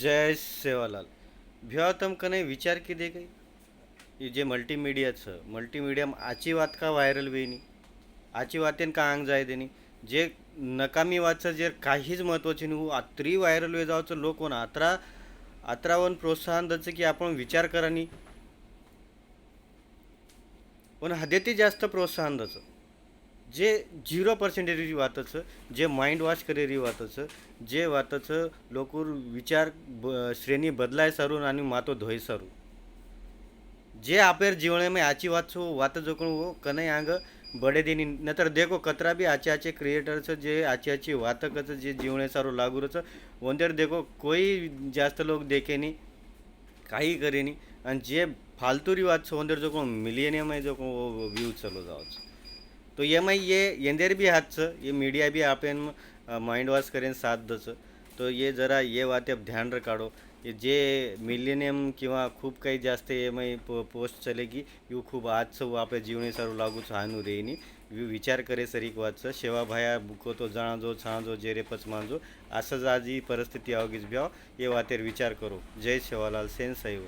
जय सेवालाल. भिवा तम कने विचार किती काही? हे जे मल्टीमीडियाचं मल्टीमीडिया आची वात का व्हायरल वेनी आची वातेन का अंग जाय देनी जे नकामी वाचं जे काहीच महत्त्वाचे नाही आत्री व्हायरल वे जावचं लोक होणं आत्रा आत्रावन प्रोत्साहन द्यायचं की आपण विचार करानी पण हदेती जास्त प्रोत्साहन द्यायचं. जे झिरो पर्सेंटेज वाताचं जे माइंड वॉश करेरी वाताचं जे वाताचं लोकूर विचार ब श्रेणी बदलाय सारून आणि मातो धोय सारू जे आपेर जीवने में आची वात छो वात जो वो कनई आंग बडे देनी. नतर देखो कतरा बी आचे आचे क्रिएटरचं जे आची आची वातकचं जे जीवने सारू लागूरचं वंदेर देखो कोई जास्त लोक देखेनी काही करेनी आणि जे फालतुरी वात छो वंदर जो कोण मिलियनियम आहे जो कोण व्यू चालू जावचं. तो एम ये येंदेर भी हाथचं ये मीडिया भी आपन माइंड वॉश करेन साथ दस तो ये जरा ये वाते अब ध्यान रखाडो। ये जे मिलेनियम किंवा खूप काही जास्त एम पो पोस्ट चले की यू खूप आजचं आपल्या जीवने सर्व लागू हानू रेनी यू विचार करे सरीक वाचचं शेवा भाया बुको तो जाणाजो छाणजो जेरे पच मानजो असंच आज ही परिस्थिती अवगीच भ्याव ये वातेर विचार करो। जय शेवालाल सेन सैव